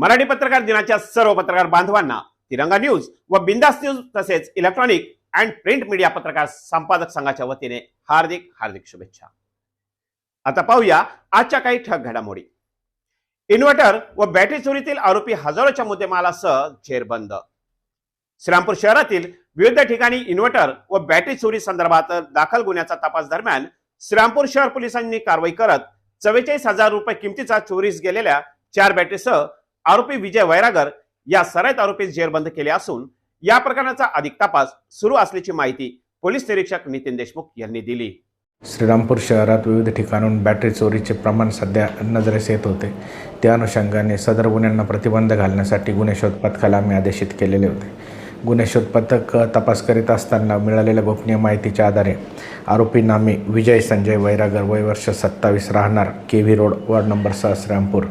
मराठी पत्रकार दिनाच्या सर्व पत्रकार बांधवांना तिरंगा न्यूज व बिंदास न्यूज तसेच इलेक्ट्रॉनिक अँड प्रिंट मीडिया पत्रकार संपादक संघाच्या वतीने हार्दिक हार्दिक शुभेच्छा. आता पाहूया आजच्या काही ठक घडामोडी. इन्व्हर्टर व बॅटरी चोरीतील आरोपी हजारोच्या मुद्देमालासह झेरबंद श्रीरामपूर शहरातील विविध ठिकाणी इन्व्हर्टर व बॅटरी चोरी संदर्भात दाखल गुन्ह्याचा तपास दरम्यान श्रीरामपूर शहर पोलिसांनी कारवाई करत चव्वेचाळीस हजार रुपये किमतीचा चोरीस गेलेल्या चार बॅटरीसह आरोपी विजय वैरागर या सराईत आरोपीस जेरबंद केले असून या प्रकरणाचा अधिक तपास सुरू असल्याची माहिती पोलीस निरीक्षक नितीन देशमुख यांनी दिली. श्रीरामपूर शहरात विविध ठिकाणून बॅटरी चोरीचे प्रमाण सध्या नजरेस येत होते. त्या अनुषंगाने सदर गुन्ह्यांना प्रतिबंध घालण्यासाठी गुन्हे शोध पथकाला आम्ही आदेशित केलेले होते. गुन्हे शोध पथक तपास करीत असताना मिळालेल्या गोपनीय माहितीच्या आधारे आरोपी नामे विजय संजय वैरागर वय वर्ष सत्तावीस राहणार K V road ward number सहा श्रीरामपूर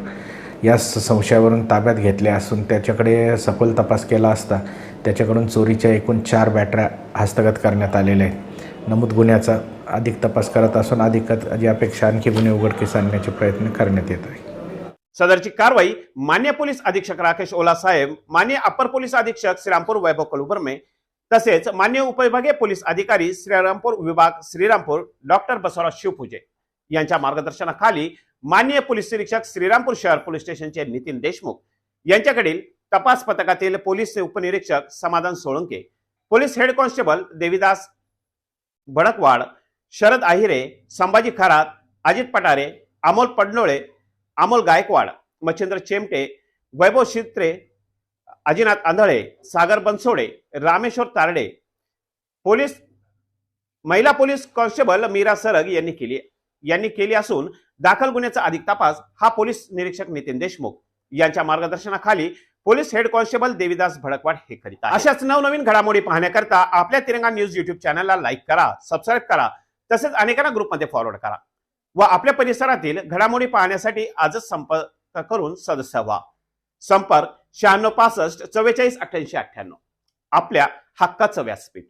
या संशयावरून ताब्यात घेतले असून त्याच्याकडे सखोल तपास केला असता त्याच्याकडून चोरीच्या एकूण चार बॅटऱ्या हस्तगत करण्यात आलेल्या आहेत. नमूद गुन्ह्याचा अधिक तपास करत असून अधिक यापेक्षा आणखी गुन्हे उघडकीस आणण्याचे प्रयत्न करण्यात येत आहे सदरची कारवाई मान्य पोलीस अधीक्षक राकेश ओला साहेब मान्य अपर पोलीस अधीक्षक श्रीरामपूर वैभव कलुबर्मे तसेच मान्य उपविभागीय पोलीस अधिकारी श्रीरामपूर विभाग श्रीरामपूर डॉक्टर बसवराज शिवपूजे यांच्या मार्गदर्शनाखाली माननीय पोलीस निरीक्षक श्रीरामपूर शहर पोलीस स्टेशनचे नितीन देशमुख यांच्याकडील तपास पथकातील पोलीस उपनिरीक्षक Samadhan Solanke police head constable Devidas Bhadakwad Sharad Ahire Sambhaji Kharat Ajit Patare Amol Padnole Amol Gaikwad Machhindra Chemte Vaibhav Shitre Ajinath Andhale Sagar Bansode Rameshwar Tarde police महिला police constable Meera Sarag यांनी केली यांनी केली असून दाखल गुन्ह्याचा अधिक तपास हा पोलीस निरीक्षक नितीन देशमुख यांच्या मार्गदर्शनाखाली police head constable Devidas Bhadakwad हे करीत अशाच नवनवीन घडामोडी पाहण्याकरता आपल्या तिरंगा न्यूज युट्यूब चॅनलला लाईक करा सबस्क्राईब करा तसेच अनेकांना ग्रुपमध्ये फॉरवर्ड करा व आपल्या परिसरातील घडामोडी पाहण्यासाठी आजच संपर्क करून सदस्य व्हा. संपर्क शहाण्णव पासष्ट चव्वेचाळीस अठ्ठ्याऐंशी अठ्ठ्याण्णव. आपल्या हक्काचं व्यासपीठ.